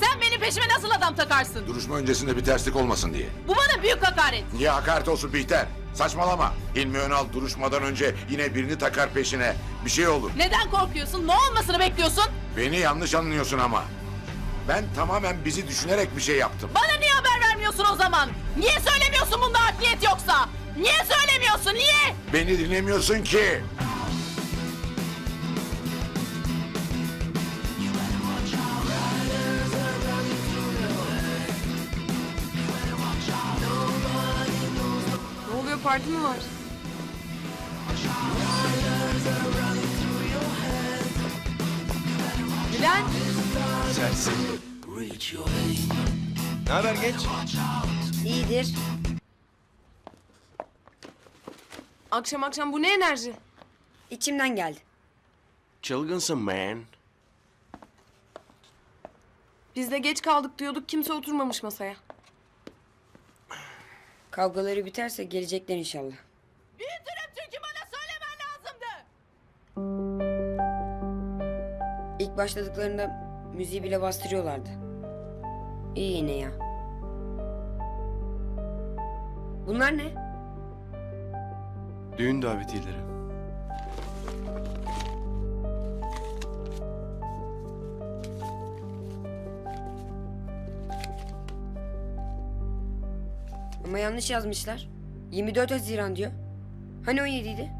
Sen benim peşime nasıl adam takarsın? Duruşma öncesinde bir terslik olmasın diye. Bu bana büyük hakaret. Niye hakaret olsun Bihter? Saçmalama. Hilmi Önal duruşmadan önce yine birini takar peşine. Bir şey olur. Neden korkuyorsun? Ne olmasını bekliyorsun? Beni yanlış anlıyorsun ama. Ben tamamen bizi düşünerek bir şey yaptım. Bana niye haber vermiyorsun o zaman? Niye söylemiyorsun bunda adliyet yoksa? Niye söylemiyorsun? Niye? Beni dinlemiyorsun ki. Parti mi var? Bülent. Ne haber genç? İyidir. Akşam akşam bu ne enerji? İçimden geldi. Çılgınsın man. Biz de geç kaldık diyorduk kimse oturmamış masaya. Kavgaları biterse gelecekler inşallah. Büyütürüm çünkü bana söylemen lazımdı. İlk başladıklarında müziği bile bastırıyorlardı. İyi yine ya. Bunlar ne? Düğün davetiyeleri. Ama yanlış yazmışlar. 24 Haziran diyor. Hani 17 idi?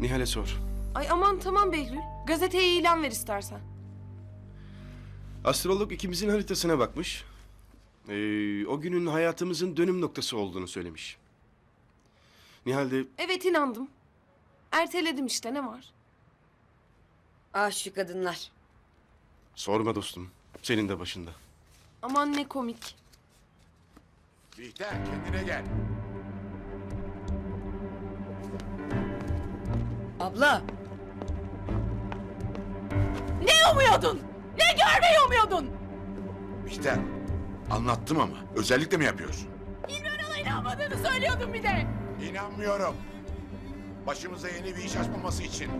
Nihal'e sor. Ay aman tamam Behlül. Gazeteye ilan ver istersen. Astrolog ikimizin haritasına bakmış. Ee, o günün hayatımızın dönüm noktası olduğunu söylemiş. Nihal de Evet inandım. Erteledim işte ne var? Ah şu kadınlar. sorma dostum. Senin de başında. Aman ne komik. Bihter kendine gel. Abla Ne umuyordun? Ne görmeyi umuyordun? Bihter. Anlattım ama. Özellikle mi yapıyorsun? Önal'a inanmadığını söylüyordun bir de. İnanmıyorum. Başımıza yeni bir iş açmaması için.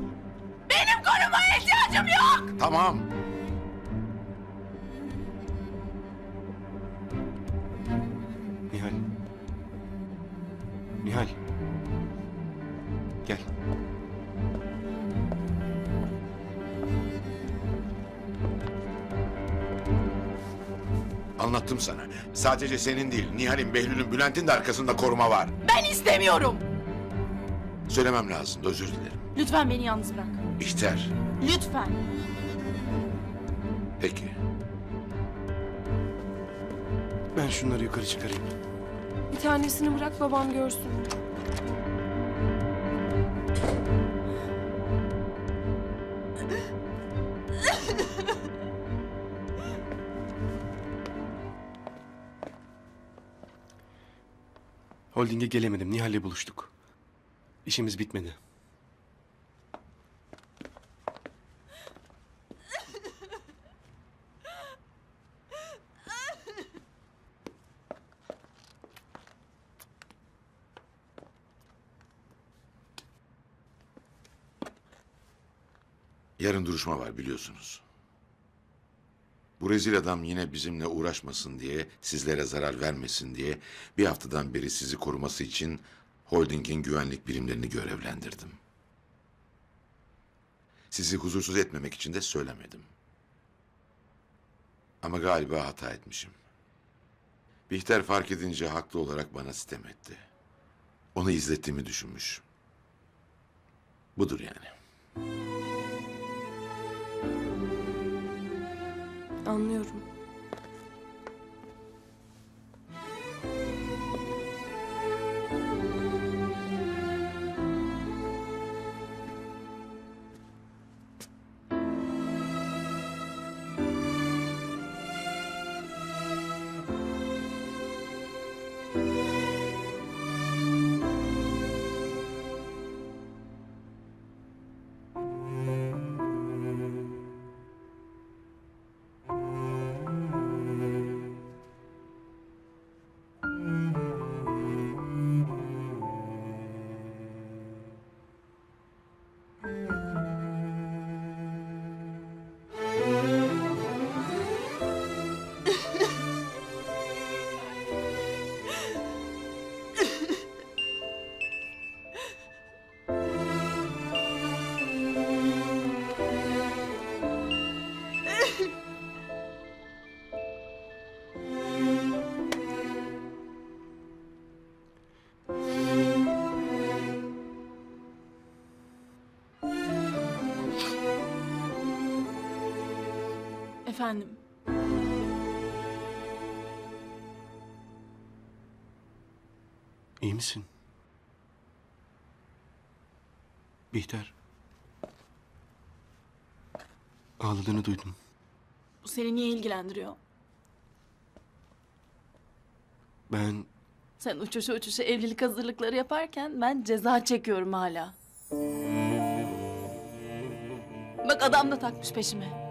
Benim korumaya ihtiyacım yok. Tamam. Nihal. Nihal. Gel. Anlattım sana. Sadece senin değil, Nihal'in, Behlül'ün, Bülent'in de arkasında koruma var. Ben istemiyorum. Söylemem lazım, özür dilerim. Lütfen beni yalnız bırak. Bihter. Lütfen. Peki. Ben şunları yukarı çıkarayım. Bir tanesini bırak babam görsün. Holding'e gelemedim. Nihal'le buluştuk. İşimiz bitmedi. Yarın duruşma var biliyorsunuz. Bu rezil adam yine bizimle uğraşmasın diye, sizlere zarar vermesin diye bir haftadan beri sizi koruması için holdingin güvenlik birimlerini görevlendirdim. Sizi huzursuz etmemek için de söylemedim. Ama galiba hata etmişim. Bihter fark edince haklı olarak bana sitem etti. Onu izlettiğimi düşünmüş. Budur yani. Anlıyorum. Efendim. İyi misin? Bihter. Ağladığını duydum. Bu seni niye ilgilendiriyor? Ben Sen uçuşa uçuşa evlilik hazırlıkları yaparken ben ceza çekiyorum hala. Bak adam da takmış peşime.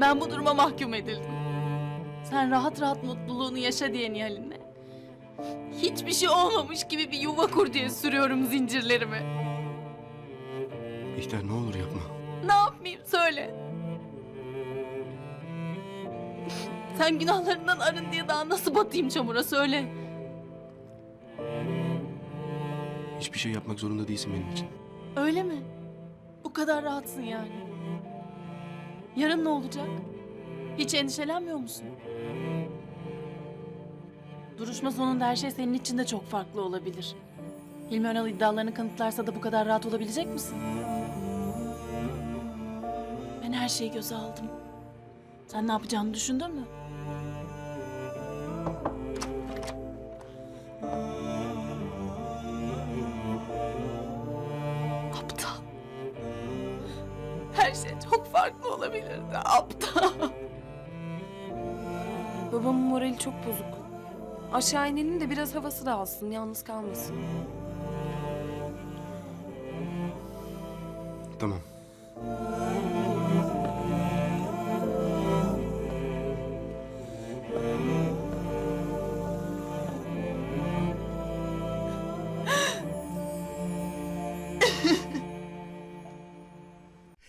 Ben bu duruma mahkum edildim. Sen rahat rahat mutluluğunu yaşa diye Nihal'inle. Hiçbir şey olmamış gibi bir yuva kur diye sürüyorum zincirlerimi. Bihter ne olur yapma. Ne yapmayayım söyle. Sen günahlarından arın diye daha nasıl batayım çamura söyle. Hiçbir şey yapmak zorunda değilsin benim için. Öyle mi? Bu kadar rahatsın yani. Yarın ne olacak? Hiç endişelenmiyor musun? Duruşma sonunda her şey senin için de çok farklı olabilir. Hilmi Önal iddialarını kanıtlarsa da bu kadar rahat olabilecek misin? Ben her şeyi göze aldım. Sen ne yapacağını düşündün mü? Aptal. Her şey çok farklı olabilirdi. Aptal. Babamın morali çok bozuk. Aşağı inelim de biraz havası da alsın, yalnız kalmasın. Tamam.